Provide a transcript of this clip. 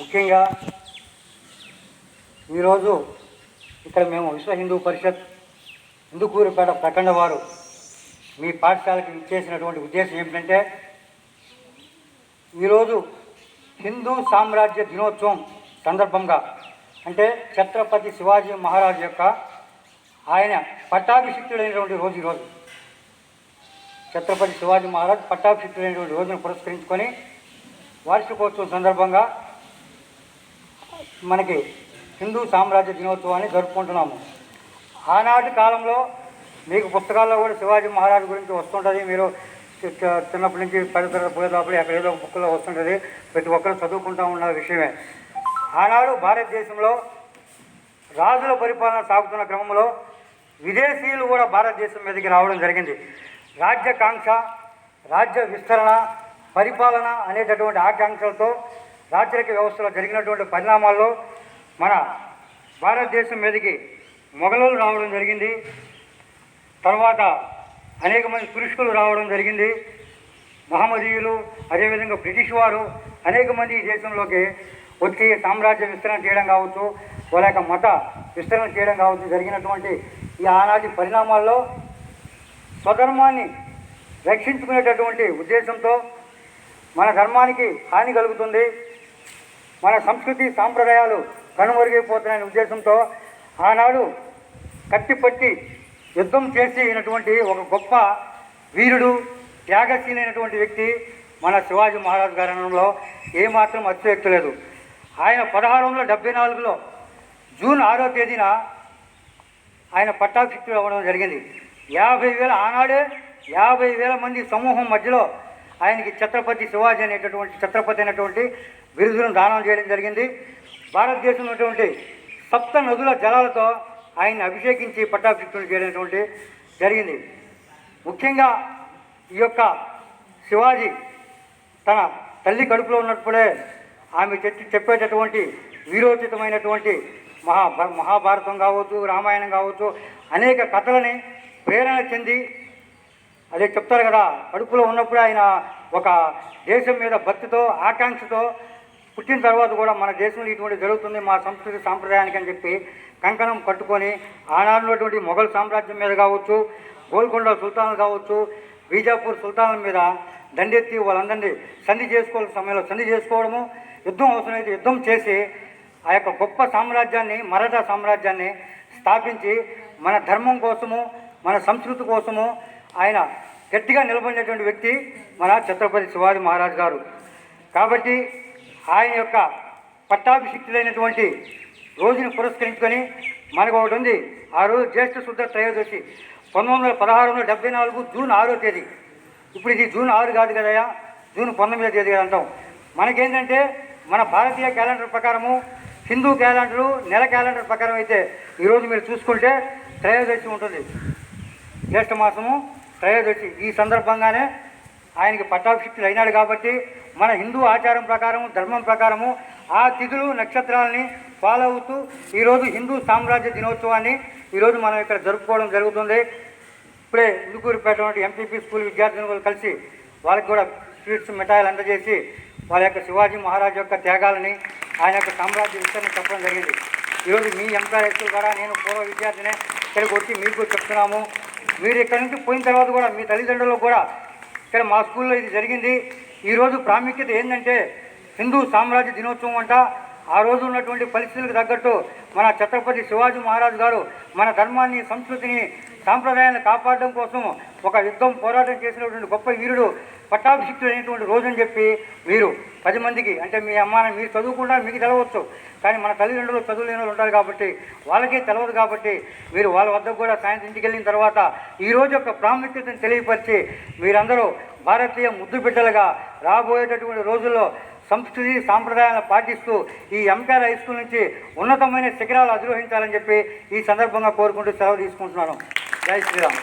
ముఖ్యంగా ఈరోజు ఇక్కడ మేము విశ్వ హిందూ పరిషత్ హిందూకూరుపేట ప్రఖండ వారు మీ పాఠశాలకు ఇచ్చేసినటువంటి ఉద్దేశం ఏమిటంటే ఈరోజు హిందూ సామ్రాజ్య దినోత్సవం సందర్భంగా అంటే ఛత్రపతి శివాజీ మహారాజు యొక్క ఆయన పట్టాభిషిక్తుడైనటువంటి రోజు ఈరోజు. ఛత్రపతి శివాజీ మహారాజ్ పట్టాభిషిక్తుడైనటువంటి రోజును పురస్కరించుకొని వార్షికోత్సవం సందర్భంగా మనకి హిందూ సామ్రాజ్య దినోత్సవాన్ని జరుపుకుంటున్నాము. ఆనాటి కాలంలో మీకు పుస్తకాల్లో కూడా శివాజీ మహారాజు గురించి వస్తుంటుంది. మీరు చిన్నప్పటి నుంచి పది తరగతి పోయేటప్పుడు అక్కడ ఏదో బుక్లో వస్తుంటుంది. ప్రతి ఒక్కరు చదువుకుంటూ ఉన్న విషయమే. ఆనాడు భారతదేశంలో రాజుల పరిపాలన సాగుతున్న క్రమంలో విదేశీయులు కూడా భారతదేశం మీదకి రావడం జరిగింది. రాజ్యాకాంక్ష రాజ్య విస్తరణ పరిపాలన అనేటటువంటి ఆకాంక్షలతో రాచరిక వ్యవస్థలో జరిగినటువంటి పరిణామాల్లో మన భారతదేశం మీదకి మొఘలులు రావడం జరిగింది. తర్వాత అనేక మంది తురుష్కులు రావడం జరిగింది. మహమ్మదీయులు అదేవిధంగా బ్రిటిష్ వారు అనేక మంది ఈ దేశంలోకి వచ్చి సామ్రాజ్య విస్తరణ చేయడం కావచ్చు వాళ్ళ యొక్క మత విస్తరణ చేయడం కావచ్చు జరిగినటువంటి ఈ ఆనాటి పరిణామాల్లో స్వధర్మాన్ని రక్షించుకునేటటువంటి ఉద్దేశంతో మన ధర్మానికి హాని కలుగుతుంది. మన సంస్కృతి సాంప్రదాయాలు కనుమరుగైపోతున్నాయనే ఉద్దేశంతో ఆనాడు కత్తిపట్టి యుద్ధం చేసినటువంటి ఒక గొప్ప వీరుడు త్యాగశీలైనటువంటి వ్యక్తి మన శివాజీ మహారాజ్ గారణంలో ఏమాత్రం అత్యక్తలేదు ఆయన పదహారు వందల డెబ్బై నాలుగులో జూన్ ఆరో తేదీన ఆయన పట్టాభిషిక్తుడు అవ్వడం జరిగింది. యాభై వేల ఆనాడే యాభై వేల మంది సమూహం మధ్యలో ఆయనకి ఛత్రపతి శివాజీ అనేటటువంటి ఛత్రపతి అనేటువంటి బిరుదులను దానం చేయడం జరిగింది. భారతదేశంలో ఉన్నటువంటి సప్త నదుల జలాలతో ఆయన్ని అభిషేకించి పట్టాభిషిక్తులు చేయడం జరిగింది. ముఖ్యంగా ఈ యొక్క శివాజీ తన తల్లి కడుపులో ఉన్నప్పుడే ఆమె చెప్పి చెప్పేటటువంటి వీరోచితమైనటువంటి మహా మహాభారతం కావచ్చు రామాయణం కావచ్చు అనేక కథలని ప్రేరణ చెంది అదే చెప్తారు కదా కడుపులో ఉన్నప్పుడు ఆయన ఒక దేశం మీద భక్తితో ఆకాంక్షతో పుట్టిన తర్వాత కూడా మన దేశంలో ఇటువంటి జరుగుతుంది మా సంస్కృతి సాంప్రదాయానికి అని చెప్పి కంకణం కట్టుకొని ఆనాడున్నటువంటి మొఘల్ సామ్రాజ్యం మీద కావచ్చు గోల్కొండ సుల్తాన్లు కావచ్చు బీజాపూర్ సుల్తాన్ల మీద దండెత్తి వాళ్ళందరినీ సంధి చేసుకోవాల్సిన సమయంలో సంధి చేసుకోవడము యుద్ధం అవసరమైతే యుద్ధం చేసి ఆ యొక్క గొప్ప సామ్రాజ్యాన్ని మరాఠా సామ్రాజ్యాన్ని స్థాపించి మన ధర్మం కోసము మన సంస్కృతి కోసము ఆయన గట్టిగా నిలబడినటువంటి వ్యక్తి మన ఛత్రపతి శివాజీ మహారాజ్ గారు. కాబట్టి ఆయన యొక్క పట్టాభిషిక్తులైనటువంటి రోజుని పురస్కరించుకొని మనకు ఒకటి ఉంది. ఆ రోజు జ్యేష్ఠ శుద్ధ త్రయోదశి పంతొమ్మిది వందల పదహారు వందల డెబ్బై నాలుగు జూన్ ఆరో తేదీ. ఇప్పుడు ఇది జూన్ ఆరు కాదు కదయా జూన్ పంతొమ్మిదో తేదీ కదా అంటాం. మనకేంటంటే మన భారతీయ క్యాలెండర్ ప్రకారము హిందూ క్యాలెండరు నెల క్యాలెండర్ ప్రకారం అయితే ఈరోజు మీరు చూసుకుంటే త్రయోదశి ఉంటుంది. జ్యేష్ఠ మాసము త్రయోదశి. ఈ సందర్భంగానే ఆయనకి పట్టాభిషిక్తులు అయినాడు కాబట్టి మన హిందూ ఆచారం ప్రకారము ధర్మం ప్రకారము ఆ తిథులు నక్షత్రాలని ఫాలో అవుతూ ఈరోజు హిందూ సామ్రాజ్య దినోత్సవాన్ని ఈరోజు మనం ఇక్కడ జరుపుకోవడం జరుగుతుంది. ఇప్పుడే ఇందుకూరుపేట ఎంపీపీ స్కూల్ విద్యార్థినులు కలిసి వాళ్ళకి కూడా స్వీట్స్ మిఠాయిలు అందజేసి వాళ్ళ యొక్క శివాజీ మహారాజ్ యొక్క త్యాగాలని ఆయన యొక్క సామ్రాజ్య విషయాన్ని చెప్పడం జరిగింది. ఈరోజు మీ ఎంపీఆర్ కూడా నేను పూర్వ విద్యార్థినే ఇక్కడికి వచ్చి మీకు చెప్తున్నాము. మీరు ఇక్కడి నుంచి పోయిన తర్వాత కూడా మీ తల్లిదండ్రులకు కూడా ఇక్కడ మా స్కూల్లో ఇది జరిగింది. ఈరోజు ప్రాముఖ్యత ఏంటంటే హిందూ సామ్రాజ్య దినోత్సవం అంట. ఆ రోజు ఉన్నటువంటి పరిస్థితులకు తగ్గట్టు మన ఛత్రపతి శివాజీ మహారాజు గారు మన ధర్మాన్ని సంస్కృతిని సాంప్రదాయాన్ని కాపాడడం కోసం ఒక యుద్ధం పోరాటం చేసినటువంటి గొప్ప వీరుడు పట్టాభిషిక్తులైనటువంటి రోజు అని చెప్పి మీరు పది మందికి అంటే మీ అమ్మ మీరు చదువుకుండా మీకు తెలవచ్చు. కానీ మన తల్లిదండ్రులు చదువు లేని వాళ్ళు ఉంటారు కాబట్టి వాళ్ళకే తెలవదు కాబట్టి మీరు వాళ్ళ వద్దకు కూడా సాయంత్రం ఇంటికి వెళ్ళిన తర్వాత ఈ రోజు యొక్క ప్రాముఖ్యతను తెలియపరిచి మీరందరూ భారతీయ ముద్దు బిడ్డలుగా రాబోయేటటువంటి రోజుల్లో సంస్కృతి సాంప్రదాయాలను పాటిస్తూ ఈ ఎంకేఆర్ హై స్కూల్ నుంచి ఉన్నతమైన శిఖరాలు అధిరోహించాలని చెప్పి ఈ సందర్భంగా కోరుకుంటూ సెలవు తీసుకుంటున్నాను. జై శ్రీరామ్.